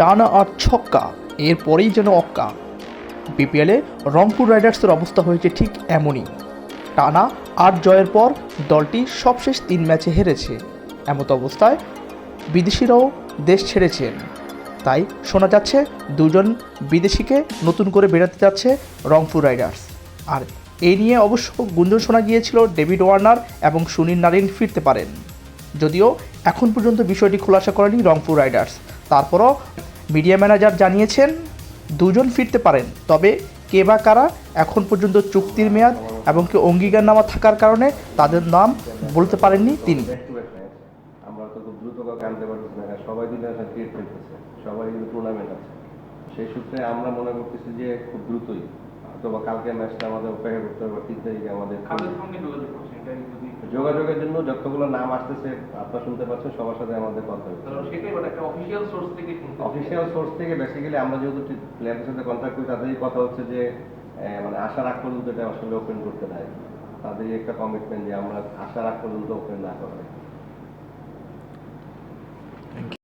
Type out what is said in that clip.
টানা আট ছক্কা, এরপরেই যেন অক্কা। বিপিএলে রংপুর রাইডার্সের অবস্থা হয়েছে ঠিক এমনই। টানা আট জয়ের পর দলটি সবশেষ তিন ম্যাচে হেরেছে। এমত অবস্থায় বিদেশিরাও দেশ ছেড়েছেন। তাই শোনা যাচ্ছে দুজন বিদেশিকে নতুন করে বেড়াতে যাচ্ছে রংপুর রাইডার্স। আর এই নিয়ে অবশ্য গুঞ্জন শোনা গিয়েছিল ডেভিড ওয়ার্নার এবং সুনীল নারিন ফিরতে পারেন। যদিও এখন পর্যন্ত বিষয়টি খোলাসা করেনি রংপুর রাইডার্স। তারপরও মিডিয়া ম্যানেজার জানিয়েছেন দুজন ফিরতে পারেন তবে কে বা কারা এখন পর্যন্ত চুক্তির মেয়াদ এবং কি অঙ্গীকারনামা থাকার কারণে তাদের নাম বলতে পারেননি তিনি। ব্যাক টু ব্যাক আমরা তো খুব দ্রুত কাউকে আনতে পারতেছি না সবাই দিন ক্রিকেট খেলতেছে সবাই কিন্তু টুর্নামেন্ট আছে। সেই সূত্রে আমরা মনে করতেছি যে খুব দ্রুতই অথবা কালকে ম্যাচটা আমাদের অপেক্ষা করতে হবে তিন তারিখে আমাদের যোগাযোগের জন্য যতগুলো নাম আসতেছে আপনারা শুনতে পাচ্ছেন সবার সাথে আমাদের কথা অফিসিয়াল সোর্স থেকে অফিসিয়াল সোর্স থেকে বেসিক্যালি আমরা যেহেতু প্লেয়ারদের সাথে কন্ট্যাক্ট করি তাদেরই কথা হচ্ছে যে মানে আসার আগ পর্যন্ত এটা আসলে ওপেন করতে দেয়। তাদেরই একটা কমিটমেন্ট যে আমরা আসার আগ পর্যন্ত ওপেন না করা